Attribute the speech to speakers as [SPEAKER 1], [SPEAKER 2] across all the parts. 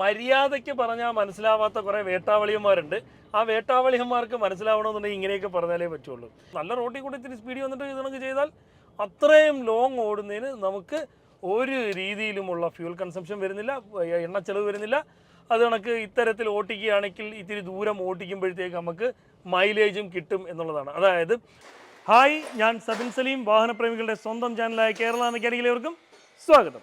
[SPEAKER 1] മര്യാദയ്ക്ക് പറഞ്ഞാൽ മനസ്സിലാവാത്ത കുറേ വേട്ടാവളിയന്മാരുണ്ട്. ആ വേട്ടാവളിയന്മാർക്ക് മനസ്സിലാവണമെന്നുണ്ടെങ്കിൽ ഇങ്ങനെയൊക്കെ പറഞ്ഞാലേ പറ്റുള്ളൂ. നല്ല റോട്ടിൽ കൂടി ഇത്തിരി സ്പീഡ് വന്നിട്ട് ഇത് നമുക്ക് ചെയ്താൽ അത്രയും ലോങ് ഓടുന്നതിന് നമുക്ക് ഒരു രീതിയിലുമുള്ള ഫ്യൂൽ കൺസംഷൻ വരുന്നില്ല എണ്ണ ചെലവ് വരുന്നില്ല. അത് കണക്ക് ഇത്തരത്തിൽ ഓട്ടിക്കുകയാണെങ്കിൽ ഇത്തിരി ദൂരം ഓട്ടിക്കുമ്പോഴത്തേക്ക് നമുക്ക് മൈലേജും കിട്ടും എന്നുള്ളതാണ്. അതായത് ഹായ് ഞാൻ സബിൻ സലീം വാഹനപ്രേമികളുടെ സ്വന്തം ചാനലായ കേരള മെക്കാനിക്കലേവർക്കും സ്വാഗതം.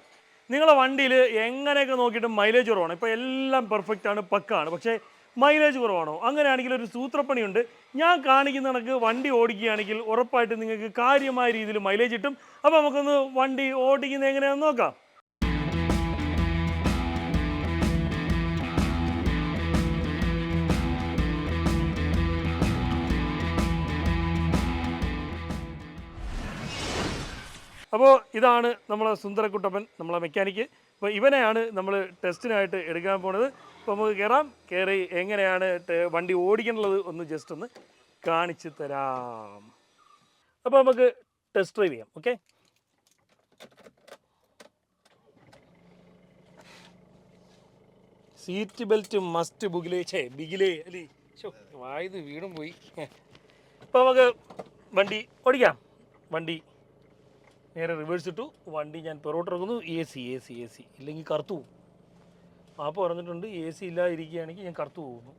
[SPEAKER 1] നിങ്ങളെ വണ്ടിയിൽ എങ്ങനെയൊക്കെ നോക്കിയിട്ട് മൈലേജ് കുറവാണ്? ഇപ്പോൾ എല്ലാം പെർഫെക്റ്റ് ആണ് പക്കാണ്. പക്ഷേ മൈലേജ് കുറവാണോ? അങ്ങനെയാണെങ്കിൽ ഒരു സൂത്രപ്പണിയുണ്ട്. ഞാൻ കാണിക്കുന്ന കണക്ക് വണ്ടി ഓടിക്കുകയാണെങ്കിൽ ഉറപ്പായിട്ട് നിങ്ങൾക്ക് കാര്യമായ രീതിയിൽ മൈലേജ് കിട്ടും. അപ്പോൾ നമുക്കൊന്ന് വണ്ടി ഓടിക്കുന്നത് എങ്ങനെയാണെന്ന് നോക്കാം. അപ്പോൾ ഇതാണ് നമ്മളെ സുന്ദരക്കുട്ടപ്പൻ നമ്മളെ മെക്കാനിക്ക് അപ്പോൾ ഇവനെയാണ് നമ്മൾ ടെസ്റ്റിനായിട്ട് എടുക്കാൻ പോണത്. അപ്പോൾ നമുക്ക് കയറാം കയറി എങ്ങനെയാണ് വണ്ടി ഓടിക്കണുള്ളത് ഒന്ന് ജസ്റ്റ് ഒന്ന് കാണിച്ചു തരാം. അപ്പോൾ നമുക്ക് ടെസ്റ്റ് ഡ്രൈവ് ചെയ്യാം ഓക്കെ സീറ്റ് ബെൽറ്റ് മസ്റ്റ് ബുഗിലേ ഛേ ബിഗിലേ അല്ലേ? വായത് വീടും പോയി. അപ്പോൾ നമുക്ക് വണ്ടി ഓടിക്കാം. വണ്ടി നേരെ റിവേഴ്സ് ഇട്ടു. വണ്ടി ഞാൻ പുറകോട്ട് ഇറങ്ങുന്നു A C A C A C ഇല്ലെങ്കിൽ കറുത്തു പോകും. ആപ്പ് പറഞ്ഞിട്ടുണ്ട് എ സി ഇല്ലാതിരിക്കുകയാണെങ്കിൽ ഞാൻ കറുത്തു പോകുന്നു.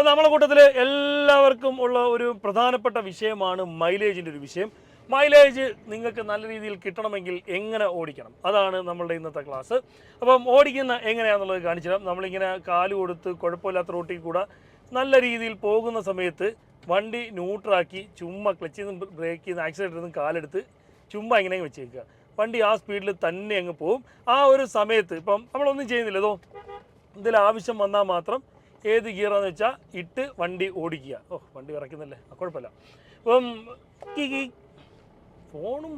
[SPEAKER 1] അപ്പോൾ നമ്മളെ കൂട്ടത്തിൽ എല്ലാവർക്കും ഉള്ള ഒരു പ്രധാനപ്പെട്ട വിഷയമാണ് മൈലേജിന്റെ ഒരു വിഷയം. മൈലേജ് നിങ്ങൾക്ക് നല്ല രീതിയിൽ കിട്ടണമെങ്കിൽ എങ്ങനെ ഓടിക്കണം? അതാണ് നമ്മളുടെ ഇന്നത്തെ ക്ലാസ്. അപ്പം ഓടിക്കുന്ന എങ്ങനെയാണെന്നുള്ളത് കാണിച്ചു തരാം. നമ്മളിങ്ങനെ കാൽ കൊടുത്ത് കുഴപ്പമില്ലാത്ത റോട്ടിൽ കൂടെ നല്ല രീതിയിൽ പോകുന്ന സമയത്ത് വണ്ടി ന്യൂട്രാക്കി ചുമ്മാ ക്ലച്ചിൽ നിന്ന് ബ്രേക്കിൽ നിന്ന് ആക്സിലേറ്ററിൽ നിന്ന് കാലെടുത്ത് ചുമ്മാ ഇങ്ങനെ വെച്ചേക്കുക. വണ്ടി ആ സ്പീഡിൽ തന്നെ അങ്ങ് പോകും ആ ഒരു സമയത്ത് ഇപ്പം നമ്മളൊന്നും ചെയ്യുന്നില്ല. ഇതോ ഇതിൽ ആവശ്യം വന്നാൽ മാത്രം ഏത് ഗിയറാന്ന് വെച്ചാൽ ഇട്ട് വണ്ടി ഓടിക്കുക. ഓ വണ്ടി വിറയ്ക്കുന്നില്ലേ? കുഴപ്പമില്ല. അപ്പം ഫോണും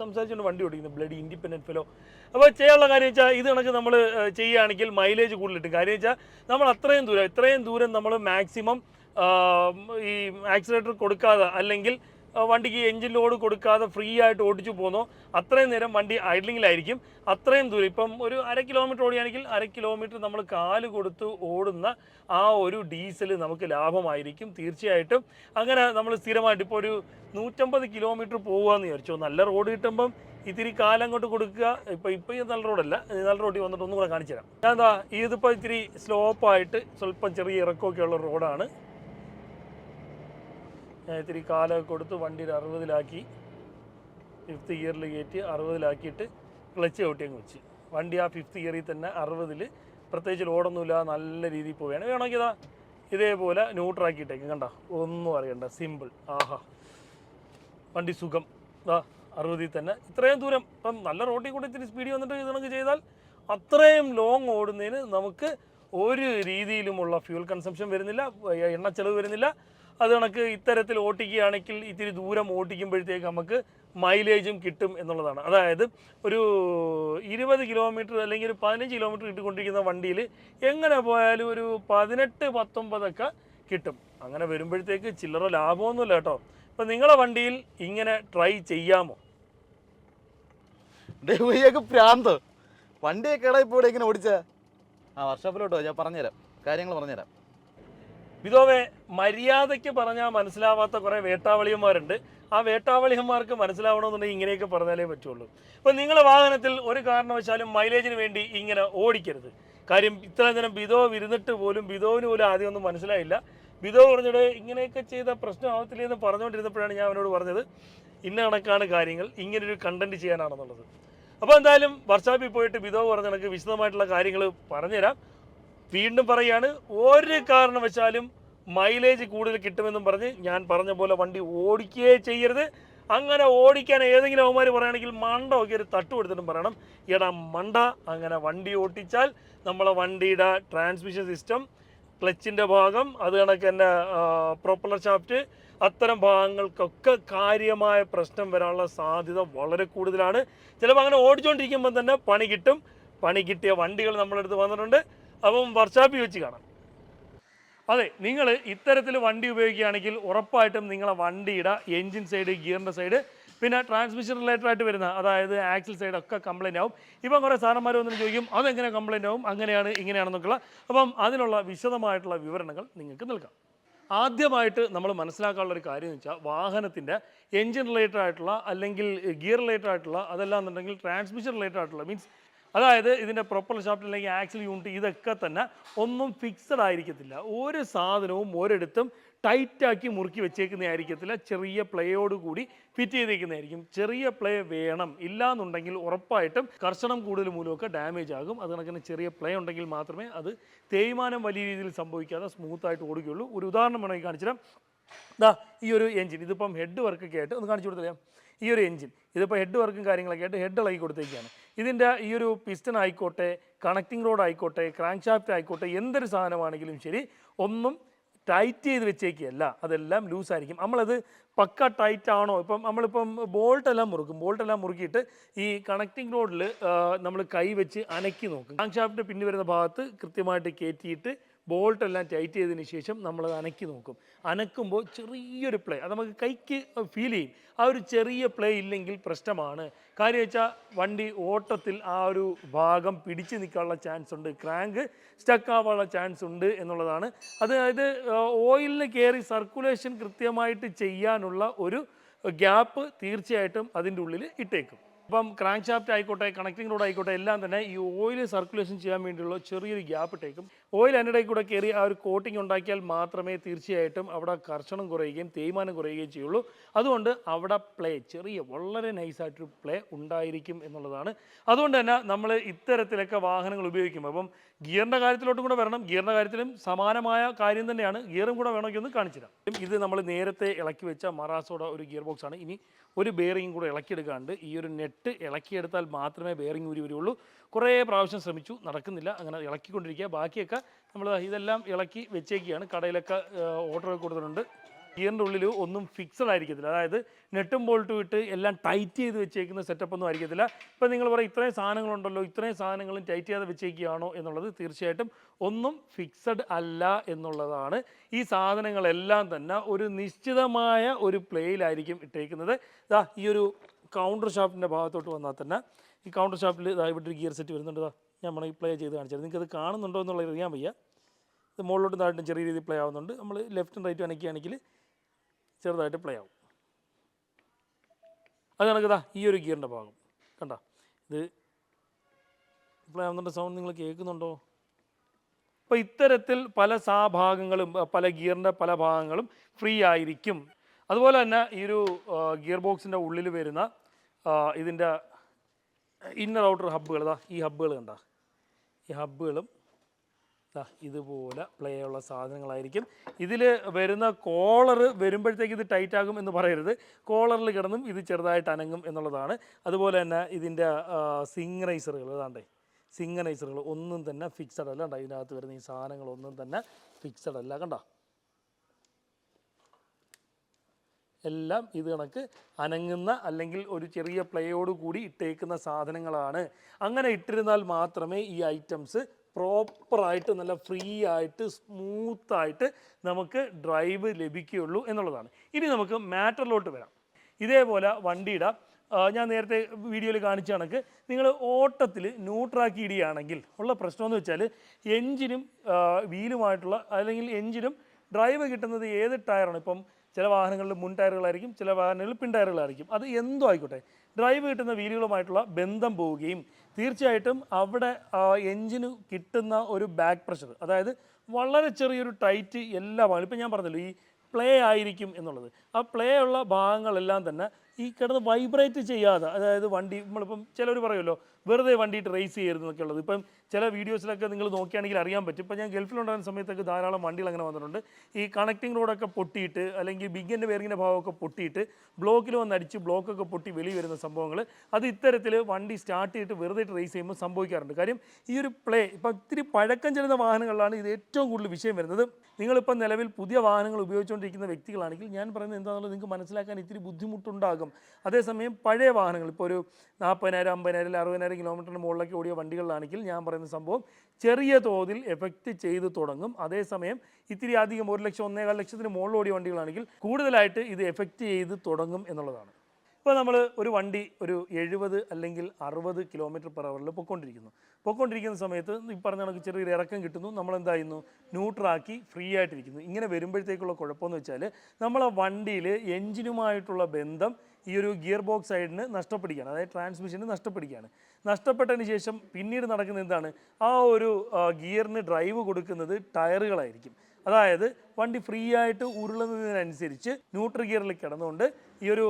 [SPEAKER 1] സംസാരിച്ചുകൊണ്ട് വണ്ടി ഓടിക്കുന്നു ബ്ലഡി ഇൻഡിപെൻഡന്റ് ഫെലോ. അപ്പോൾ ചെയ്യാനുള്ള കാര്യം വെച്ചാൽ ഇത് കണക്ക് നമ്മൾ ചെയ്യുകയാണെങ്കിൽ മൈലേജ് കൂടുതൽ കിട്ടും. കാര്യം വെച്ചാൽ നമ്മൾ അത്രയും ദൂരം ഇത്രയും ദൂരം നമ്മൾ മാക്സിമം ഈ ആക്സിലേറ്റർ കൊടുക്കാതെ അല്ലെങ്കിൽ വണ്ടിക്ക് എഞ്ചിൻ ലോഡ് കൊടുക്കാതെ ഫ്രീ ആയിട്ട് ഓടിച്ചു പോകുന്നു അത്രയും നേരം വണ്ടി ഐഡ്ലിങ്ങിലായിരിക്കും അത്രയും ദൂരം ഇപ്പം ഒരു അര കിലോമീറ്റർ ഓടിയാണെങ്കിൽ അര കിലോമീറ്റർ നമ്മൾ കാൽ കൊടുത്ത് ഓടുന്ന ആ ഒരു ഡീസൽ നമുക്ക് ലാഭമായിരിക്കും തീർച്ചയായിട്ടും. അങ്ങനെ നമ്മൾ സ്ഥിരമായിട്ട് ഇപ്പോൾ ഒരു നൂറ്റമ്പത് കിലോമീറ്റർ പോകുകയെന്ന് വിചാരിച്ചോ. നല്ല റോഡ് കിട്ടുമ്പം ഇത്തിരി കാലം അങ്ങോട്ട് കൊടുക്കുക. ഇപ്പോൾ ഇപ്പോൾ ഈ നല്ല റോഡല്ല നല്ല റോഡിൽ വന്നിട്ട് ഒന്നും കൂടെ കാണിച്ചു തരാം. ഞാൻ എന്താ ഇതിപ്പോൾ ഇത്തിരി സ്ലോപ്പായിട്ട് സ്വല്പം ചെറിയ ഇറക്കമൊക്കെ ഉള്ള റോഡാണ് ഇത്തിരി കാലമൊക്കെ കൊടുത്ത് വണ്ടി അറുപതിലാക്കി ഫിഫ്ത്ത് ഗിയറിൽ കയറ്റി അറുപതിലാക്കിയിട്ട് ക്ലച്ച് ഔട്ടി അങ്ങ് വെച്ച്. വണ്ടി ആ ഫിഫ്ത്ത് ഇയറിൽ തന്നെ അറുപതിൽ പ്രത്യേകിച്ച് ലോഡൊന്നുമില്ല നല്ല രീതിയിൽ പോവുകയാണ്. വേണമെങ്കിൽ ഇതാ ഇതേപോലെ ന്യൂട്രാക്കിയിട്ടേക്കും കണ്ട. ഒന്നും അറിയണ്ട സിമ്പിൾ ആഹാ. വണ്ടി സുഖം. ഇതാ അറുപതിൽ തന്നെ. ഇത്രയും ദൂരം ഇപ്പം നല്ല റോഡിൽ കൂടെ ഇത്തിരി സ്പീഡ് വന്നിട്ട് ഇത് ചെയ്താൽ അത്രയും ലോങ് ഓടുന്നതിന് നമുക്ക് ഒരു രീതിയിലുമുള്ള ഫ്യൂൽ കൺസംഷൻ വരുന്നില്ല എണ്ണ ചെലവ് വരുന്നില്ല. അത് കണക്ക് ഇത്തരത്തിൽ ഓട്ടിക്കുകയാണെങ്കിൽ ഇത്തിരി ദൂരം ഓട്ടിക്കുമ്പോഴത്തേക്ക് നമുക്ക് മൈലേജും കിട്ടും എന്നുള്ളതാണ്. അതായത് ഒരു ഇരുപത് കിലോമീറ്റർ അല്ലെങ്കിൽ ഒരു പതിനഞ്ച് കിലോമീറ്റർ കിട്ടിക്കൊണ്ടിരിക്കുന്ന വണ്ടിയിൽ എങ്ങനെ പോയാലും ഒരു പതിനെട്ട് പത്തൊമ്പതൊക്കെ കിട്ടും. അങ്ങനെ വരുമ്പോഴത്തേക്ക് ചില്ലറ ലാഭമൊന്നുമില്ല കേട്ടോ. അപ്പം നിങ്ങളുടെ വണ്ടിയിൽ ഇങ്ങനെ ട്രൈ ചെയ്യാമോ?
[SPEAKER 2] ഭ്രാന്ത് വണ്ടിയൊക്കെ ഇടയിൽ പോയി ഇങ്ങനെ ഓടിച്ച. ആ വർഷപ്പിലോട്ടോ ഞാൻ പറഞ്ഞുതരാം. കാര്യങ്ങൾ പറഞ്ഞുതരാം.
[SPEAKER 1] വിധോവെ മര്യാദയ്ക്ക് പറഞ്ഞാൽ മനസ്സിലാവാത്ത കുറേ വേട്ടാവളിയന്മാരുണ്ട്. ആ വേട്ടാവളിയന്മാർക്ക് മനസ്സിലാവണമെന്നുണ്ടെങ്കിൽ ഇങ്ങനെയൊക്കെ പറഞ്ഞാലേ പറ്റുള്ളൂ. അപ്പോൾ നിങ്ങളുടെ വാഹനത്തിൽ ഒരു കാരണവശാലും മൈലേജിന് വേണ്ടി ഇങ്ങനെ ഓടിക്കരുത്. കാര്യം ഇത്ര നേരം ബിതോ ഇരുന്നിട്ട് പോലും ബിതോവിന് പോലും ആദ്യം ഒന്നും മനസ്സിലായില്ല. ബിതോ പറഞ്ഞിട്ട് ഇങ്ങനെയൊക്കെ ചെയ്ത പ്രശ്നം ആവത്തില്ലെന്ന് പറഞ്ഞുകൊണ്ടിരുന്നപ്പോഴാണ് ഞാൻ അവനോട് പറഞ്ഞത് ഇന്ന കണക്കാണ് കാര്യങ്ങൾ. ഇങ്ങനൊരു കണ്ടന്റ് ചെയ്യാനാണെന്നുള്ളത്. അപ്പോൾ എന്തായാലും വർക്ക്ഷോപ്പിൽ പോയിട്ട് വിധവ് പറഞ്ഞ കണക്ക് വിശദമായിട്ടുള്ള കാര്യങ്ങൾ പറഞ്ഞുതരാം. വീണ്ടും പറയാണ് ഒരു കാരണവശാലും മൈലേജ് കൂടുതൽ കിട്ടുമെന്നും പറഞ്ഞ് ഞാൻ പറഞ്ഞ പോലെ വണ്ടി ഓടിക്കുകയേ ചെയ്യരുത്. അങ്ങനെ ഓടിക്കാൻ ഏതെങ്കിലും അവന്മാർ പറയുകയാണെങ്കിൽ മണ്ട ഒക്കെ ഒരു തട്ട് കൊടുത്തിട്ടും പറയണം. എടാ മണ്ട അങ്ങനെ വണ്ടി ഓടിച്ചാൽ നമ്മളെ വണ്ടിയുടെ ട്രാൻസ്മിഷൻ സിസ്റ്റം ക്ലച്ചിന്റെ ഭാഗം അത് കണക്ക് തന്നെ പ്രൊപ്പലർ ഷാഫ്റ്റ് അത്തരം ഭാഗങ്ങൾക്കൊക്കെ കാര്യമായ പ്രശ്നം വരാനുള്ള സാധ്യത വളരെ കൂടുതലാണ്. ചിലപ്പോൾ അങ്ങനെ ഓടിച്ചുകൊണ്ടിരിക്കുമ്പോൾ തന്നെ പണി കിട്ടും. പണി കിട്ടിയ വണ്ടികൾ നമ്മളെടുത്ത് വന്നിട്ടുണ്ട്. അപ്പം വർക്ക്ഷോപ്പിൽ വെച്ച് കാണാം. അതെ നിങ്ങൾ ഇത്തരത്തിൽ വണ്ടി ഉപയോഗിക്കുകയാണെങ്കിൽ ഉറപ്പായിട്ടും നിങ്ങളെ വണ്ടിയുടെ എൻജിൻ സൈഡ് ഗിയറിന്റെ സൈഡ്. പിന്നെ ട്രാൻസ്മിഷൻ റിലേറ്റഡ് ആയിട്ട് വരുന്ന അതായത് ആക്സിൽ സൈഡ് ഒക്കെ കംപ്ലൈന്റ് ആവും. ഇപ്പം കുറേ സാറന്മാർ വന്നിട്ട് ചോദിക്കും അതെങ്ങനെ കംപ്ലൈന്റ് ആവും? അങ്ങനെയാണ് ഇങ്ങനെയാണെന്നൊക്കെയുള്ള. അപ്പം അതിനുള്ള വിശദമായിട്ടുള്ള വിവരണങ്ങൾ നിങ്ങൾക്ക് നൽകാം. ആദ്യമായിട്ട് നമ്മൾ മനസ്സിലാക്കാനുള്ള ഒരു കാര്യം എന്ന് വെച്ചാൽ വാഹനത്തിന്റെ എൻജിൻ റിലേറ്റഡ് ആയിട്ടുള്ള അല്ലെങ്കിൽ ഗിയർ റിലേറ്റഡ് ആയിട്ടുള്ള അതല്ല എന്നുണ്ടെങ്കിൽ ട്രാൻസ്മിഷൻ റിലേറ്റഡ് ആയിട്ടുള്ള മീൻസ് അതായത് ഇതിന്റെ പ്രൊപ്പർ ഷാഫ്റ്റ് അല്ലെങ്കിൽ ആക്സിൽ യൂണിറ്റ് ഇതൊക്കെ തന്നെ ഒന്നും ഫിക്സഡ് ആയിരിക്കത്തില്ല. ഒരു സാധനവും ഒരിടത്തും ടൈറ്റാക്കി മുറുക്കി വെച്ചേക്കുന്നതായിരിക്കത്തില്ല ചെറിയ പ്ലേയോട് കൂടി ഫിറ്റ് ചെയ്തേക്കുന്നതായിരിക്കും ചെറിയ പ്ലേ വേണം. ഇല്ലാന്നുണ്ടെങ്കിൽ ഉറപ്പായിട്ടും കർശനം കൂടുതൽ മൂലമൊക്കെ ഡാമേജ് ആകും. അത് കണക്കിന് ചെറിയ പ്ലേ ഉണ്ടെങ്കിൽ മാത്രമേ അത് തേയ്മാനം വലിയ രീതിയിൽ സംഭവിക്കാതെ സ്മൂത്തായിട്ട് ഓടുകയുള്ളൂ. ഒരു ഉദാഹരണം വേണമെങ്കിൽ കാണിച്ചുതരാം. ദാ ഈ ഒരു എഞ്ചിൻ ഇതിപ്പം ഹെഡ് വർക്കൊക്കെ ആയിട്ട് ഒന്ന് കാണിച്ചു കൊടുത്തറിയാം. ഈ ഒരു എഞ്ചിൻ ഇതിപ്പോൾ ഹെഡ് വർക്കും കാര്യങ്ങളൊക്കെ ആയിട്ട് ഹെഡ് ഇളകി കൊടുത്തേക്കാണ്. ഇതിന്റെ ഈ ഒരു പിസ്റ്റൺ ആയിക്കോട്ടെ കണക്റ്റിംഗ് റോഡ് ആയിക്കോട്ടെ ക്രാങ്ക് ഷാഫ്റ്റ് ആയിക്കോട്ടെ എന്തൊരു സാധനമാണെങ്കിലും ശരി ഒന്നും ടൈറ്റ് ചെയ്ത് വെച്ചേക്കുകയല്ല. അതെല്ലാം ലൂസായിരിക്കും. നമ്മളത് പക്ക ടൈറ്റ് ആണോ? ഇപ്പം നമ്മളിപ്പം ബോൾട്ടെല്ലാം മുറുക്കും. ബോൾട്ടെല്ലാം മുറുക്കിയിട്ട് ഈ കണക്റ്റിംഗ് റോഡിൽ നമ്മൾ കൈ വെച്ച് അനക്കി നോക്കും. ഷാഫ്റ്റ് പിന്നെ വരുന്ന ഭാഗത്ത് കൃത്യമായിട്ട് കയറ്റിയിട്ട് ബോൾട്ട് എല്ലാം ടൈറ്റ് ചെയ്തതിന് ശേഷം നമ്മളത് അനക്കി നോക്കും. അനക്കുമ്പോൾ ചെറിയൊരു പ്ലേ അത് നമുക്ക് കൈക്ക് ഫീൽ ചെയ്യും. ആ ഒരു ചെറിയ പ്ലേ ഇല്ലെങ്കിൽ പ്രശ്നമാണ്. കാര്യം വെച്ചാൽ വണ്ടി ഓട്ടത്തിൽ ആ ഒരു ഭാഗം പിടിച്ച് നിൽക്കാനുള്ള ചാൻസ് ഉണ്ട്. ക്രാങ്ക് സ്റ്റക്ക് ആവാനുള്ള ചാൻസ് ഉണ്ട് എന്നുള്ളതാണ്. അതായത് ഓയിലിന് കയറി സർക്കുലേഷൻ കൃത്യമായിട്ട് ചെയ്യാനുള്ള ഒരു ഗ്യാപ്പ് തീർച്ചയായിട്ടും അതിന്റെ ഉള്ളിൽ ഇട്ടേക്കും. ഇപ്പം ക്രാങ്ക് ഷാഫ്റ്റ് ആയിക്കോട്ടെ കണക്റ്റിംഗ് റോഡ് ആയിക്കോട്ടെ എല്ലാം തന്നെ ഈ ഓയിൽ സർക്കുലേഷൻ ചെയ്യാൻ വേണ്ടിയുള്ള ചെറിയൊരു ഗ്യാപ്പ് ഇട്ടേക്കും. ഓയിൽ അതിന്റെ കൂടെ കയറി ആ ഒരു കോട്ടിംഗ് ഉണ്ടാക്കിയാൽ മാത്രമേ തീർച്ചയായിട്ടും അവിടെ കർഷണം കുറയുകയും തേയ്മാനം കുറയുകയും ചെയ്യുള്ളൂ. അതുകൊണ്ട് അവിടെ പ്ലേ ചെറിയ വളരെ നൈസായിട്ടൊരു പ്ലേ ഉണ്ടായിരിക്കും എന്നുള്ളതാണ്. അതുകൊണ്ട് തന്നെ നമ്മൾ ഇത്തരത്തിലൊക്കെ വാഹനങ്ങൾ ഉപയോഗിക്കും അപ്പം ഗിയറിന്റെ കാര്യത്തിലോട്ടും കൂടെ വരണം. ഗിയറിന്റെ കാര്യത്തിലും സമാനമായ കാര്യം തന്നെയാണ്. ഗിയറും കൂടെ വേണമെങ്കിൽ ഒന്ന് കാണിച്ചു ഇത് നമ്മൾ നേരത്തെ ഇളക്കി വെച്ച മറാസോടെ ഒരു ഗിയർ ബോക്സ് ആണ്. ഇനി ഒരു ബെയറിംഗ് കൂടെ ഇളക്കിയെടുക്കാണ്ട് ഈ ഒരു നെറ്റ് ഇളക്കിയെടുത്താൽ മാത്രമേ ബെയറിംഗ് ഊരി വരുള്ളൂ. കുറേ പ്രാവശ്യം ശ്രമിച്ചു നടക്കുന്നില്ല അങ്ങനെ ഇളക്കിക്കൊണ്ടിരിക്കുക. ബാക്കിയൊക്കെ നമ്മൾ ഇതെല്ലാം ഇളക്കി വെച്ചേക്കുകയാണ്. കടയിലൊക്കെ ഓർഡർ കൊടുത്തിട്ടുണ്ട്. ഗിയറിന്റെ ഉള്ളിൽ ഒന്നും ഫിക്സഡ് ആയിരിക്കത്തില്ല. അതായത് നെട്ടും ബോൾട്ടും ഇട്ട് എല്ലാം ടൈറ്റ് ചെയ്ത് വെച്ചേക്കുന്ന സെറ്റപ്പ് ഒന്നും ആയിരിക്കത്തില്ല. ഇപ്പം നിങ്ങൾ പറയും ഇത്രയും സാധനങ്ങളുണ്ടല്ലോ ഇത്രയും സാധനങ്ങളും ടൈറ്റ് ചെയ്യാതെ വെച്ചേക്കുകയാണോ എന്നുള്ളത് തീർച്ചയായിട്ടും ഒന്നും ഫിക്സഡ് അല്ല എന്നുള്ളതാണ്. ഈ സാധനങ്ങളെല്ലാം തന്നെ ഒരു നിശ്ചിതമായ ഒരു പ്ലേയിലായിരിക്കും ഇട്ടേക്കുന്നത്. ഈ ഒരു കൗണ്ടർ ഷാഫ്റ്റിന്റെ ഭാഗത്തോട്ട് വന്നാൽ തന്നെ ഈ കൗണ്ടർ ഷോപ്പിൽ ഇതാ ഇവിടെ ഒരു ഗിയർ സെറ്റ് വരുന്നുണ്ട് ഞാൻ വേണമെങ്കിൽ പ്ലേ ചെയ്ത് കാണിച്ചത് നിങ്ങൾക്ക് അത് കാണുന്നുണ്ടോ എന്നുള്ളത് അറിയാൻ വയ്യ. ഇത് മുകളിലോട്ടും താഴോട്ടും ചെറിയ രീതിയിൽ പ്ലേ ആവുന്നുണ്ട്. നമ്മൾ ലെഫ്റ്റും റൈറ്റും അനക്കുകയാണെങ്കിൽ ചെറുതായിട്ട് പ്ലേ ആവും. അത് കണക്കതാ ഈ ഒരു ഗിയറിന്റെ ഭാഗം. കണ്ട? ഇത് പ്ലേ ആവുന്നുണ്ട് സൗണ്ട് നിങ്ങൾ കേൾക്കുന്നുണ്ടോ? അപ്പോൾ ഇത്തരത്തിൽ പല സാഭാഗങ്ങളും പല ഗിയറിന്റെ പല ഭാഗങ്ങളും ഫ്രീ ആയിരിക്കും. അതുപോലെ തന്നെ ഈ ഒരു ഗിയർ ബോക്സിന്റെ ഉള്ളിൽ വരുന്ന ഇതിന്റെ ഇന്നർ ഔട്ടർ ഹബ്ബുകൾ ഇതാ ഈ ഹബ്ബുകൾ കണ്ട. ഈ ഹബ്ബുകളും ഇതാ ഇതുപോലെ പ്ലേ ഉള്ള സാധനങ്ങളായിരിക്കും. ഇതിൽ വരുന്ന കോളർ വരുമ്പോഴത്തേക്ക് ഇത് ടൈറ്റ് ആകും എന്ന് പറയരുത്. കോളറിൽ കിടന്നും ഇത് ചെറുതായിട്ട് അനങ്ങും എന്നുള്ളതാണ്. അതുപോലെ തന്നെ ഇതിന്റെ സിംഗനൈസറുകൾ ഇതാണ്ടേ. സിംഗനൈസറുകൾ ഒന്നും തന്നെ ഫിക്സഡ് അല്ല കണ്ടോ. ഇതിനകത്ത് വരുന്ന ഈ സാധനങ്ങളൊന്നും തന്നെ ഫിക്സഡ് അല്ല കണ്ടോ. എല്ലാം ഇത് കണക്ക് അനങ്ങുന്ന അല്ലെങ്കിൽ ഒരു ചെറിയ പ്ലേയോട് കൂടി ഇട്ടേക്കുന്ന സാധനങ്ങളാണ്. അങ്ങനെ ഇട്ടിരുന്നാൽ മാത്രമേ ഈ ഐറ്റംസ് പ്രോപ്പറായിട്ട് നല്ല ഫ്രീ ആയിട്ട് സ്മൂത്തായിട്ട് നമുക്ക് ഡ്രൈവ് ലഭിക്കുകയുള്ളൂ എന്നുള്ളതാണ്. ഇനി നമുക്ക് മാറ്ററിലോട്ട് വരാം. ഇതേപോലെ വണ്ടിയുടെ ഞാൻ നേരത്തെ വീഡിയോയിൽ കാണിച്ച കണക്ക് നിങ്ങൾ ഓട്ടത്തിൽ ന്യൂട്രാക്കി ഇടുകയാണെങ്കിൽ ഉള്ള പ്രശ്നമെന്ന് വെച്ചാൽ എഞ്ചിനും വീലുമായിട്ടുള്ള അല്ലെങ്കിൽ എഞ്ചിനും ഡ്രൈവ് കിട്ടുന്നത് ഏത് ടയറാണ്? ഇപ്പം ചില വാഹനങ്ങളിൽ മുൻ ടയറുകളായിരിക്കും ചില വാഹനങ്ങളിൽ പിൻ ടയറുകളായിരിക്കും. അത് എന്തോ ആയിക്കോട്ടെ. ഡ്രൈവ് കിട്ടുന്ന വീലുകളുമായിട്ടുള്ള ബന്ധം പോവുകയും തീർച്ചയായിട്ടും അവിടെ എഞ്ചിന് കിട്ടുന്ന ഒരു ബാക്ക് പ്രഷർ അതായത് വളരെ ചെറിയൊരു ടൈറ്റ് എല്ലാ ഭാഗങ്ങളും ഇപ്പം ഞാൻ പറഞ്ഞല്ലോ ഈ പ്ലേ ആയിരിക്കും എന്നുള്ളത്. ആ പ്ലേ ഉള്ള ഭാഗങ്ങളെല്ലാം തന്നെ ഈ കിടന്ന് വൈബ്രേറ്റ് ചെയ്യാതെ അതായത് വണ്ടി നമ്മളിപ്പം ചിലർ പറയുമല്ലോ വെറുതെ വണ്ടിയിട്ട് റേസ് ചെയ്യരുത് എന്നൊക്കെ ഉള്ളത് ഇപ്പം ചില വീഡിയോസിലൊക്കെ നിങ്ങൾ നോക്കിയാണെങ്കിൽ അറിയാൻ പറ്റും. ഇപ്പം ഞാൻ ഗൾഫിലുണ്ടായിരുന്ന സമയത്തൊക്കെ ധാരാളം വണ്ടികൾ അങ്ങനെ വന്നിട്ടുണ്ട്. ഈ കണക്റ്റിംഗ് റോഡൊക്കെ പൊട്ടിയിട്ട് അല്ലെങ്കിൽ ബിഗിന്റെ വേറിങ്ങിന്റെ ഭാഗമൊക്കെ പൊട്ടിയിട്ട് ബ്ലോക്കിൽ വന്ന് അടിച്ച് ബ്ലോക്കൊക്കെ പൊട്ടി വെളി വരുന്ന സംഭവങ്ങൾ അത് ഇത്തരത്തിൽ വണ്ടി സ്റ്റാർട്ട് ചെയ്തിട്ട് വെറുതെ റേസ് ചെയ്യുമ്പോൾ സംഭവിക്കാറുണ്ട്. കാര്യം ഈ ഒരു പ്ലേ ഇപ്പം ഇത്തിരി പഴക്കം ചെല്ലുന്ന വാഹനങ്ങളിലാണ് ഇത് ഏറ്റവും കൂടുതൽ വിഷയം വരുന്നത്. നിങ്ങളിപ്പം നിലവിൽ പുതിയ വാഹനങ്ങൾ ഉപയോഗിച്ചുകൊണ്ടിരിക്കുന്ന വ്യക്തികളാണെങ്കിൽ ഞാൻ പറയുന്നത് എന്താണെന്നുള്ളത് നിങ്ങൾക്ക് മനസ്സിലാക്കാൻ ഇത്തിരി ബുദ്ധിമുട്ടുണ്ടാകും. അതേസമയം പഴയ വാഹനങ്ങൾ ഇപ്പോൾ ഒരു നാൽപ്പതിനായിരം അമ്പതിനായിരം അറുപതിനായിരം കിലോമീറ്ററിന് മുകളിലേക്ക് ഓടിയ വണ്ടികളിലാണെങ്കിൽ ഞാൻ പറയുന്ന സംഭവം ചെറിയ തോതിൽ എഫക്റ്റ് ചെയ്ത് തുടങ്ങും. അതേസമയം ഇത്തിരി അധികം ഒരു ലക്ഷം ഒന്നേകാൽ ലക്ഷത്തിന് മുകളിൽ ഓടിയ വണ്ടികളാണെങ്കിൽ കൂടുതലായിട്ട് ഇത് എഫക്റ്റ് ചെയ്ത് തുടങ്ങും എന്നുള്ളതാണ്. ഇപ്പോൾ നമ്മൾ ഒരു വണ്ടി ഒരു എഴുപത് അല്ലെങ്കിൽ അറുപത് കിലോമീറ്റർ പെർ അവറിൽ പൊയ്ക്കൊണ്ടിരിക്കുന്നു. പൊയ്ക്കൊണ്ടിരിക്കുന്ന സമയത്ത് ഈ പറഞ്ഞ കണക്ക് ചെറിയൊരു ഇറക്കം കിട്ടുന്നു. നമ്മൾ എന്തായിരുന്നു ന്യൂട്രാക്കി ഫ്രീ ആയിട്ടിരിക്കുന്നു. ഇങ്ങനെ വരുമ്പോഴത്തേക്കുള്ള കുഴപ്പമെന്ന് വെച്ചാൽ നമ്മളെ വണ്ടിയിൽ എഞ്ചിനുമായിട്ടുള്ള ബന്ധം ഈ ഒരു ഗിയർ ബോക്സ് സൈഡിന് നഷ്ടപ്പെടുകയാണ്. അതായത് ട്രാൻസ്മിഷന് നഷ്ടപ്പെടുകയാണ്. നഷ്ടപ്പെട്ടതിന് ശേഷം പിന്നീട് നടക്കുന്നത് എന്താണ്? ആ ഒരു ഗിയറിന് ഡ്രൈവ് കൊടുക്കുന്നത് ടയറുകളായിരിക്കും. അതായത് വണ്ടി ഫ്രീ ആയിട്ട് ഉരുളുന്നതിനനുസരിച്ച് ന്യൂട്രൽ ഗിയറിൽ കിടന്നുകൊണ്ട് ഈ ഒരു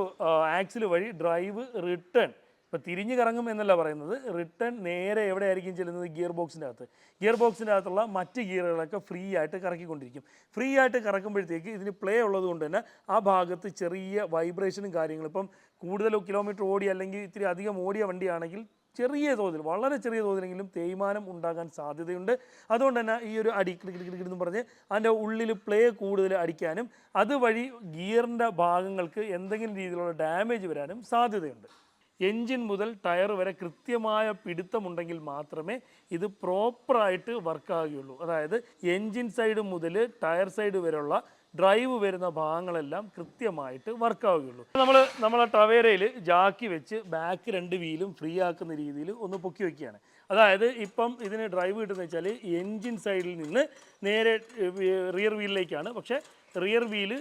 [SPEAKER 1] ആക്സിൽ വഴി ഡ്രൈവ് റിട്ടേൺ ഇപ്പോൾ തിരിഞ്ഞ് കറങ്ങും എന്നല്ല പറയുന്നത്. റിട്ടേൺ നേരെ എവിടെയായിരിക്കും ചെല്ലുന്നത്? ഗിയർ ബോക്സിന്റെ അകത്ത്. ഗിയർ ബോക്സിന്റെ അകത്തുള്ള മറ്റ് ഗിയറുകളൊക്കെ ഫ്രീ ആയിട്ട് കറക്കിക്കൊണ്ടിരിക്കും. ഫ്രീ ആയിട്ട് കറക്കുമ്പോഴത്തേക്ക് ഇതിന് പ്ലേ ഉള്ളത് കൊണ്ട് തന്നെ ആ ഭാഗത്ത് ചെറിയ വൈബ്രേഷനും കാര്യങ്ങളും ഇപ്പം കൂടുതൽ കിലോമീറ്റർ ഓടി അല്ലെങ്കിൽ ഇത്തിരി അധികം ഓടിയ വണ്ടിയാണെങ്കിൽ ചെറിയ തോതിൽ വളരെ ചെറിയ തോതിലെങ്കിലും തേയ്മാനം ഉണ്ടാകാൻ സാധ്യതയുണ്ട്. അതുകൊണ്ട് തന്നെ ഈ ഒരു അടി കിടു കിടു എന്ന് പറഞ്ഞ് അതിന്റെ ഉള്ളിൽ പ്ലേ കൂടുതൽ അടിക്കാനും അതുവഴി ഗിയറിന്റെ ഭാഗങ്ങൾക്ക് എന്തെങ്കിലും രീതിയിലുള്ള ഡാമേജ് വരാനും സാധ്യതയുണ്ട്. എൻജിൻ മുതൽ ടയർ വരെ കൃത്യമായ പിടുത്തമുണ്ടെങ്കിൽ മാത്രമേ ഇത് പ്രോപ്പറായിട്ട് വർക്കാകുകയുള്ളൂ. അതായത് എൻജിൻ സൈഡ് മുതൽ ടയർ സൈഡ് വരെയുള്ള ഡ്രൈവ് വരുന്ന ഭാഗങ്ങളെല്ലാം കൃത്യമായിട്ട് വർക്കാവുകയുള്ളൂ നമ്മൾ നമ്മളെ ടവേരയിൽ ജാക്കി വെച്ച് ബാക്ക് രണ്ട് വീലും ഫ്രീ ആക്കുന്ന രീതിയിൽ ഒന്ന് പൊക്കി വയ്ക്കുകയാണ് അതായത് ഇപ്പം ഇതിന് ഡ്രൈവ് കിട്ടുന്നത് വെച്ചാൽ എൻജിൻ സൈഡിൽ നിന്ന് നേരെ റിയർ വീലിലേക്കാണ്. പക്ഷേ റിയർ വീൽ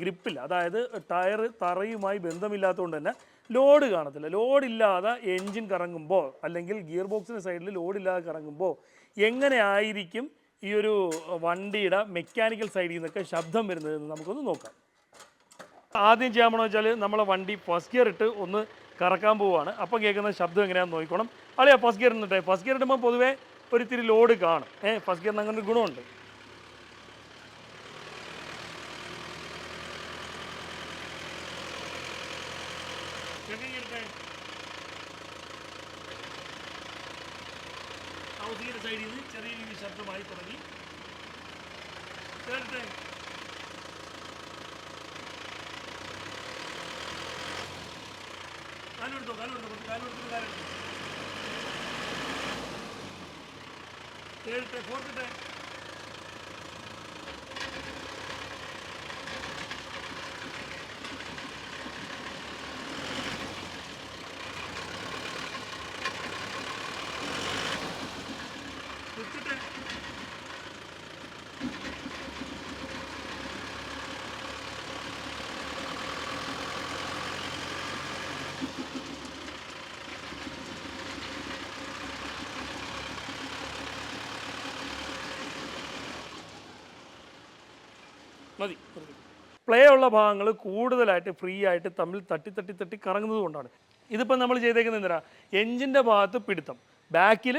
[SPEAKER 1] ഗ്രിപ്പില്ല അതായത് ടയർ തറയുമായി ബന്ധമില്ലാത്തതുകൊണ്ട് തന്നെ ലോഡ് കാണത്തില്ല. ലോഡില്ലാതെ എൻജിൻ കറങ്ങുമ്പോൾ അല്ലെങ്കിൽ ഗിയർ ബോക്സിന്റെ സൈഡിൽ ലോഡില്ലാതെ കറങ്ങുമ്പോൾ എങ്ങനെ ആയിരിക്കും ഈ ഒരു വണ്ടിയുടെ മെക്കാനിക്കൽ സൈഡിൽ നിന്നൊക്കെ ശബ്ദം വരുന്നത് എന്ന് നമുക്കൊന്ന് നോക്കാം. ആദ്യം ചെയ്യാൻ പോകണമെന്ന് വെച്ചാൽ നമ്മളെ വണ്ടി ഫസ്റ്റ് ഗിയർ ഇട്ട് ഒന്ന് കറക്കാൻ പോവുകയാണ് അപ്പം കേൾക്കുന്ന ശബ്ദം എങ്ങനെയാണെന്ന് നോക്കണം അളിയാ ഫസ്റ്റ് ഗിയർ ഇന്നിട്ടെ ഫസ്റ്റ് ഗിയർ ഇടുമ്പോൾ പൊതുവേ ഒരു ഇത്തിരി ലോഡ് കാണും. ഏഹ് ഫസ്റ്റ് ഗിയറിന് അങ്ങനെ ഒരു ഗുണമുണ്ട് ഹൗസിങ്ങിന്റെ സൈഡിൽ നിന്ന് ചെറിയ രീതിയിൽ ശബ്ദമായി തുടങ്ങി കേട്ടെ കാലെടുത്തോ കാലെടുത്തോ കുറച്ച് കാലെടുത്തിട്ട് കാലെടുത്തോ ഫോർത്തിട്ടെ മതി. പ്ലേ ഉള്ള ഭാഗങ്ങൾ കൂടുതലായിട്ട് ഫ്രീ ആയിട്ട് തമ്മിൽ തട്ടി തട്ടി തട്ടി കറങ്ങുന്നത് കൊണ്ടാണ്. ഇതിപ്പോൾ നമ്മൾ ചെയ്തേക്കുന്നത് എന്തിനാ? എഞ്ചിന്റെ ഭാഗത്ത് പിടുത്തം. ബാക്കിൽ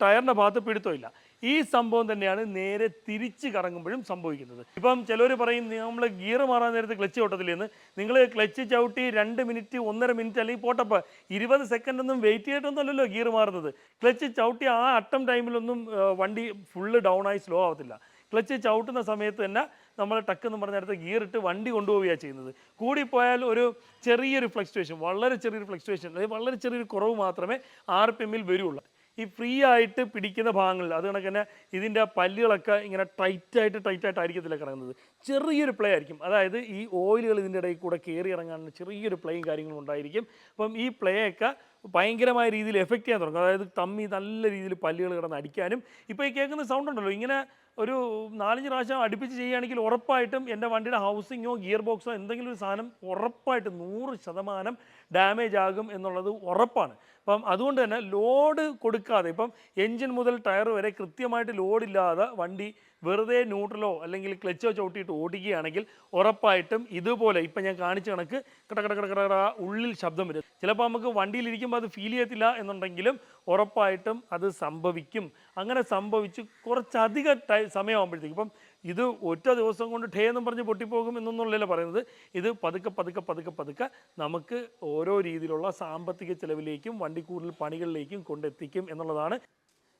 [SPEAKER 1] ടയറിന്റെ ഭാഗത്ത് പിടുത്തമില്ല. ഈ സംഭവം തന്നെയാണ് നേരെ തിരിച്ച് കറങ്ങുമ്പോഴും സംഭവിക്കുന്നത്. ഇപ്പം ചിലർ പറയും നമ്മൾ ഗിയർ മാറാൻ നേരത്ത് ക്ലച്ച് ചവിട്ടത്തില്ലെന്ന്. നിങ്ങൾ ക്ലച്ച് ചവിട്ടി രണ്ട് മിനിറ്റ് ഒന്നര മിനിറ്റ് അല്ലെങ്കിൽ പോട്ടപ്പോൾ ഇരുപത് സെക്കൻഡ് ഒന്നും വെയിറ്റ് ചെയ്തിട്ടൊന്നും അല്ലല്ലോ ഗിയർ മാറുന്നത്. ക്ലച്ച് ചവിട്ടി ആ അട്ടം ടൈമിലൊന്നും വണ്ടി ഫുള്ള് ഡൗൺ ആയി സ്ലോ ആവത്തില്ല. ക്ലച്ച് ചവിട്ടുന്ന സമയത്ത് തന്നെ നമ്മൾ ടക്ക് എന്ന് പറഞ്ഞ നേരത്തെ ഗിയർ ഇട്ട് വണ്ടി കൊണ്ടുപോവുകയാണ് ചെയ്യുന്നത്. കൂടിപ്പോയാൽ ഒരു ചെറിയൊരു ഫ്ലക്ച്വേഷൻ വളരെ ചെറിയൊരു ഫ്ലക്ച്വേഷൻ അതായത് വളരെ ചെറിയൊരു കുറവ് മാത്രമേ ആർ പി എമ്മിൽ വരുള്ളൂ. ഈ ഫ്രീ ആയിട്ട് പിടിക്കുന്ന ഭാഗങ്ങളിൽ അത് കണക്ക് തന്നെ ഇതിന്റെ പല്ലുകളൊക്കെ ഇങ്ങനെ ടൈറ്റായിട്ട് ടൈറ്റായിട്ട് ആയിരിക്കത്തില്ല കിടക്കുന്നത് ചെറിയൊരു പ്ലേ ആയിരിക്കും. അതായത് ഈ ഓയിലുകൾ ഇതിന്റെ ഇടയിൽ കൂടെ കയറി ഇറങ്ങാനുള്ള ചെറിയൊരു പ്ലേയും കാര്യങ്ങളും ഉണ്ടായിരിക്കും. അപ്പം ഈ പ്ലേ ഒക്കെ ഭയങ്കരമായ രീതിയിൽ എഫക്റ്റ് ചെയ്യാൻ തുടങ്ങും. അതായത് തമ്മി നല്ല രീതിയിൽ പല്ലുകൾ കിടന്ന് അടിക്കാനും ഇപ്പോൾ ഈ കേൾക്കുന്ന സൗണ്ട് ഉണ്ടല്ലോ ഇങ്ങനെ ഒരു നാലഞ്ച് പ്രാവശ്യം അടുപ്പിച്ച് ചെയ്യുകയാണെങ്കിൽ ഉറപ്പായിട്ടും എന്റെ വണ്ടിയുടെ ഹൗസിങ്ങോ ഗിയർ ബോക്സോ എന്തെങ്കിലും ഒരു സാധനം ഉറപ്പായിട്ടും നൂറ് ശതമാനം ഡാമേജ് ആകും എന്നുള്ളത് ഉറപ്പാണ്. അപ്പം അതുകൊണ്ട് തന്നെ ലോഡ് കൊടുക്കാതെ ഇപ്പം എൻജിൻ മുതൽ ടയർ വരെ കൃത്യമായിട്ട് ലോഡില്ലാതെ വണ്ടി വെറുതെ ന്യൂട്രലോ അല്ലെങ്കിൽ ക്ലച്ചോ ചവിട്ടിയിട്ട് ഓടിക്കുകയാണെങ്കിൽ ഉറപ്പായിട്ടും ഇതുപോലെ ഇപ്പം ഞാൻ കാണിച്ച കണക്ക് കട കട കട കട ഉള്ളിൽ ശബ്ദം വരും. ചിലപ്പോൾ നമുക്ക് വണ്ടിയിലിരിക്കുമ്പോൾ അത് ഫീൽ ചെയ്യത്തില്ല എന്നുണ്ടെങ്കിലും ഉറപ്പായിട്ടും അത് സംഭവിക്കും. അങ്ങനെ സംഭവിച്ച് കുറച്ചധിക ടൈ സമയമാകുമ്പോഴത്തേക്കും ഇപ്പം ഇത് ഒറ്റ ദിവസം കൊണ്ട് ഠേ എന്നും പറഞ്ഞ് പൊട്ടിപ്പോകും എന്നൊന്നുമല്ലല്ലോ പറയുന്നത്. ഇത് പതുക്കെ പതുക്കെ പതുക്കെ പതുക്കെ നമുക്ക് ഓരോ രീതിയിലുള്ള സാമ്പത്തിക ചെലവിലേക്കും വണ്ടി കൂടുതൽ പണികളിലേക്കും കൊണ്ടെത്തിക്കും എന്നുള്ളതാണ്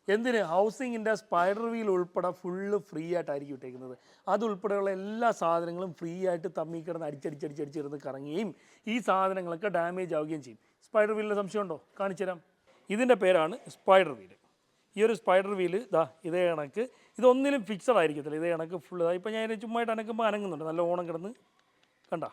[SPEAKER 1] എന്തിന്? ഹൗസിങ്ങിന്റെ സ്പൈഡർ വീൽ ഉൾപ്പെടെ ഫുള്ള് ഫ്രീ ആയിട്ടായിരിക്കും ഇട്ടേക്കുന്നത് അതുൾപ്പെടെയുള്ള എല്ലാ സാധനങ്ങളും ഫ്രീ ആയിട്ട് തമ്മി കിടന്ന് അടിച്ചടിച്ചടിച്ചടിച്ചിരുന്ന് കറങ്ങുകയും ഈ സാധനങ്ങളൊക്കെ ഡാമേജ് ആവുകയും ചെയ്യും. സ്പൈഡർ വീലിന്റെ സംശയമുണ്ടോ? കാണിച്ചുതരാം ഇതിന്റെ പേരാണ് സ്പൈഡർ വീൽ ഈ ഒരു സ്പൈഡർ വീൽ ഇതാ ഇതേ കണക്ക്. ഇതൊന്നിലും ഫിക്സഡ് ആയിരിക്കത്തില്ല. ഇതേ കണക്ക് ഫുള്ള് ഇപ്പം ഞാൻ ചുമ്മായിട്ട് അനക്കുമ്പോൾ അനങ്ങുന്നുണ്ട്. നല്ല ഓണം കിടന്ന്. കണ്ട?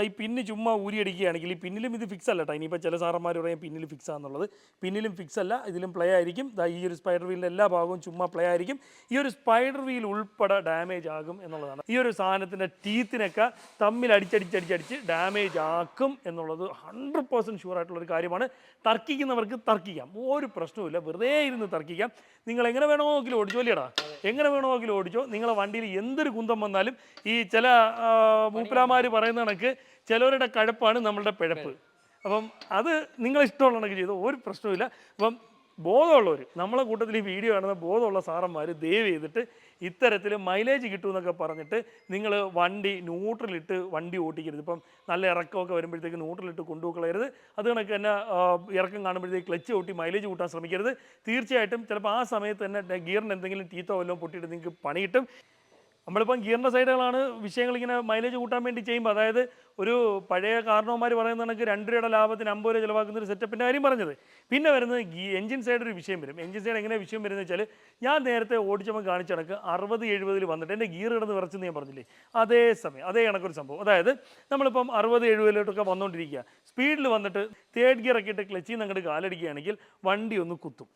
[SPEAKER 1] ഈ പിന്ന് ചുമ്മാ ഊരിയടിക്കുകയാണെങ്കിൽ ഈ പിന്നിലും ഇത് ഫിക്സ് അല്ല കേട്ടോ ഇനിയിപ്പോൾ ചില സാറന്മാർ പറയും പിന്നിൽ ഫിക്സ് ആണെന്നുള്ളത് പിന്നിലും ഫിക്സ് അല്ല ഇതിലും പ്ലേ ആയിരിക്കും. ഈ ഒരു സ്പൈഡർ വീലിന്റെ എല്ലാ ഭാഗവും ചുമ്മാ പ്ലേ ആയിരിക്കും. ഈ ഒരു സ്പൈഡർ വീൽ ഉൾപ്പെടെ ഡാമേജ് ആകും എന്നുള്ളതാണ്. ഈ ഒരു സാധനത്തിന്റെ ടീത്തിനൊക്കെ തമ്മിൽ അടിച്ചടിച്ചടിച്ചടിച്ച് ഡാമേജ് ആക്കും എന്നുള്ളത് ഹൺഡ്രഡ് പേഴ്സന്റ് ഷുവർ ആയിട്ടുള്ളൊരു കാര്യമാണ്. തർക്കിക്കുന്നവർക്ക് തർക്കിക്കാം. ഒരു പ്രശ്നവുമില്ല. വെറുതെ ഇരുന്ന് തർക്കിക്കാം. നിങ്ങൾ എങ്ങനെ വേണമെങ്കിലും ഓടിച്ചോ അല്ലേടാ എങ്ങനെ വേണമെങ്കിലും ഓടിച്ചോ? നിങ്ങളെ വണ്ടിയിൽ എന്തൊരു കുന്തം വന്നാലും ഈ ചില മൂപ്പരാമാർ പറയുന്ന കണക്ക് ചിലവരുടെ കഴപ്പാണ് നമ്മളുടെ പിഴപ്പ്. അപ്പം അത് നിങ്ങൾ ഇഷ്ടമുള്ള കണക്ക് ചെയ്തു ഒരു പ്രശ്നവുമില്ല. അപ്പം ബോധമുള്ളവർ നമ്മളെ കൂട്ടത്തിൽ ഈ വീഡിയോ കാണുന്ന ബോധമുള്ള സാറന്മാർ ദയവ് ചെയ്തിട്ട് ഇത്തരത്തിൽ മൈലേജ് കിട്ടുമെന്നൊക്കെ പറഞ്ഞിട്ട് നിങ്ങൾ വണ്ടി ന്യൂട്രലിട്ട് വണ്ടി ഓട്ടിക്കരുത്. ഇപ്പം നല്ല ഇറക്കമൊക്കെ വരുമ്പോഴത്തേക്ക് ന്യൂട്രലിട്ട് കൊണ്ടുപോകളയരുത് അത് കണക്ക് തന്നെ ഇറക്കം കാണുമ്പോഴത്തേക്ക് ക്ലച്ച് ഓട്ടി മൈലേജ് കൂട്ടാൻ ശ്രമിക്കരുത്. തീർച്ചയായിട്ടും ചിലപ്പോൾ ആ സമയത്ത് തന്നെ ഗിയറിന് എന്തെങ്കിലും തീത്തോ വല്ലതും പൊട്ടിയിട്ട് നിങ്ങൾക്ക് പണി കിട്ടും നമ്മളിപ്പം ഗിയറിന്റെ സൈഡുകളാണ് വിഷയങ്ങൾ ഇങ്ങനെ മൈലേജ് കൂട്ടാൻ വേണ്ടി ചെയ്യുമ്പോൾ അതായത് ഒരു പഴയ കാരണവന്മാർ പറയുന്ന കണക്ക് രണ്ട് രൂപയുടെ ലാഭത്തിന് അമ്പത് രൂപ ചിലവാക്കുന്ന ഒരു സെറ്റപ്പിന്റെ കാര്യം പറഞ്ഞത്. പിന്നെ വരുന്നത് ഗീ എഞ്ചിൻ സൈഡ് ഒരു വിഷയം വരും. എഞ്ചിൻ സൈഡ് എങ്ങനെ വിഷയം വരുന്നത് വെച്ചാൽ ഞാൻ നേരത്തെ ഓടിച്ചപ്പോൾ കാണിച്ച കണക്ക് അറുപത് എഴുപതിൽ വന്നിട്ട് എന്റെ ഗിയർ കിടന്ന് വിറച്ചെന്ന് ഞാൻ പറഞ്ഞില്ലേ? അതേ സമയം അതേ കണക്കൊരു സംഭവം. അതായത് നമ്മളിപ്പം അറുപത് എഴുപതിലോട്ടൊക്കെ വന്നുകൊണ്ടിരിക്കുക സ്പീഡിൽ വന്നിട്ട് തേർഡ് ഗിയർ ഒക്കെ ഇട്ട് ക്ലച്ചിൽ നിന്ന് അങ്ങോട്ട് കാലടിക്കുകയാണെങ്കിൽ വണ്ടി ഒന്ന് കുത്തും.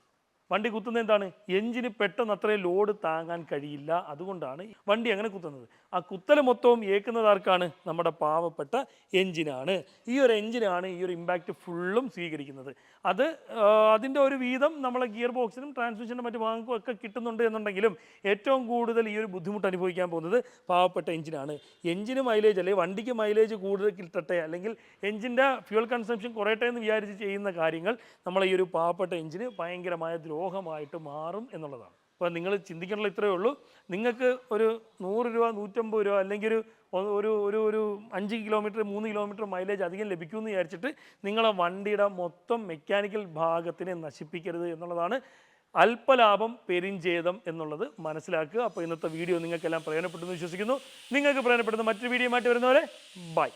[SPEAKER 1] വണ്ടി കുത്തുന്നത് എന്താണ്? എഞ്ചിന് പെട്ടെന്ന് അത്രയും ലോഡ് താങ്ങാൻ കഴിയില്ല. അതുകൊണ്ടാണ് വണ്ടി അങ്ങനെ കുത്തുന്നത്. ആ കുത്തൽ മൊത്തവും ഏക്കുന്നത് ആർക്കാണ്? നമ്മുടെ പാവപ്പെട്ട എഞ്ചിനാണ്. ഈ ഒരു എഞ്ചിനാണ് ഈ ഒരു ഇമ്പാക്റ്റ് ഫുള്ളും സ്വീകരിക്കുന്നത്. അത് അതിന്റെ ഒരു വീതം നമ്മളെ ഗിയർ ബോക്സിനും ട്രാൻസ്മിഷനും മറ്റു ഭാഗങ്ങൾക്കും ഒക്കെ കിട്ടുന്നുണ്ട് എന്നുണ്ടെങ്കിലും ഏറ്റവും കൂടുതൽ ഈ ഒരു ബുദ്ധിമുട്ട് അനുഭവിക്കാൻ പോകുന്നത് പാവപ്പെട്ട എഞ്ചിനാണ്. എഞ്ചിന് മൈലേജ് അല്ലെങ്കിൽ വണ്ടിക്ക് മൈലേജ് കൂടുതൽ കിട്ടട്ടെ അല്ലെങ്കിൽ എഞ്ചിന്റെ ഫ്യൂൽ കൺസംഷൻ കുറയട്ടെ എന്ന് വിചാരിച്ച് ചെയ്യുന്ന കാര്യങ്ങൾ നമ്മളെ ഈ ഒരു പാവപ്പെട്ട എഞ്ചിന് ഭയങ്കരമായ ദ്രോഹമായിട്ട് മാറും എന്നുള്ളതാണ്. അപ്പോൾ നിങ്ങൾ ചിന്തിക്കാനുള്ള ഇത്രയേ ഉള്ളൂ. നിങ്ങൾക്ക് ഒരു നൂറ് രൂപ നൂറ്റമ്പത് രൂപ അല്ലെങ്കിൽ ഒരു ഒരു ഒരു ഒരു അഞ്ച് കിലോമീറ്റർ മൂന്ന് കിലോമീറ്റർ മൈലേജ് അധികം ലഭിക്കുമെന്ന് വിചാരിച്ചിട്ട് നിങ്ങളെ വണ്ടിയുടെ മൊത്തം മെക്കാനിക്കൽ ഭാഗത്തിനെ നശിപ്പിക്കരുത് എന്നുള്ളതാണ്. അല്പലാഭം പെരിഞ്ചേതം എന്നുള്ളത് മനസ്സിലാക്കുക. അപ്പോൾ ഇന്നത്തെ വീഡിയോ നിങ്ങൾക്കെല്ലാം പ്രയോജനപ്പെട്ടെന്ന് വിശ്വസിക്കുന്നു. നിങ്ങൾക്ക് പ്രയോജനപ്പെടുന്ന മറ്റൊരു വീഡിയോ ആയിട്ട് വരുന്നവരെ ബൈ.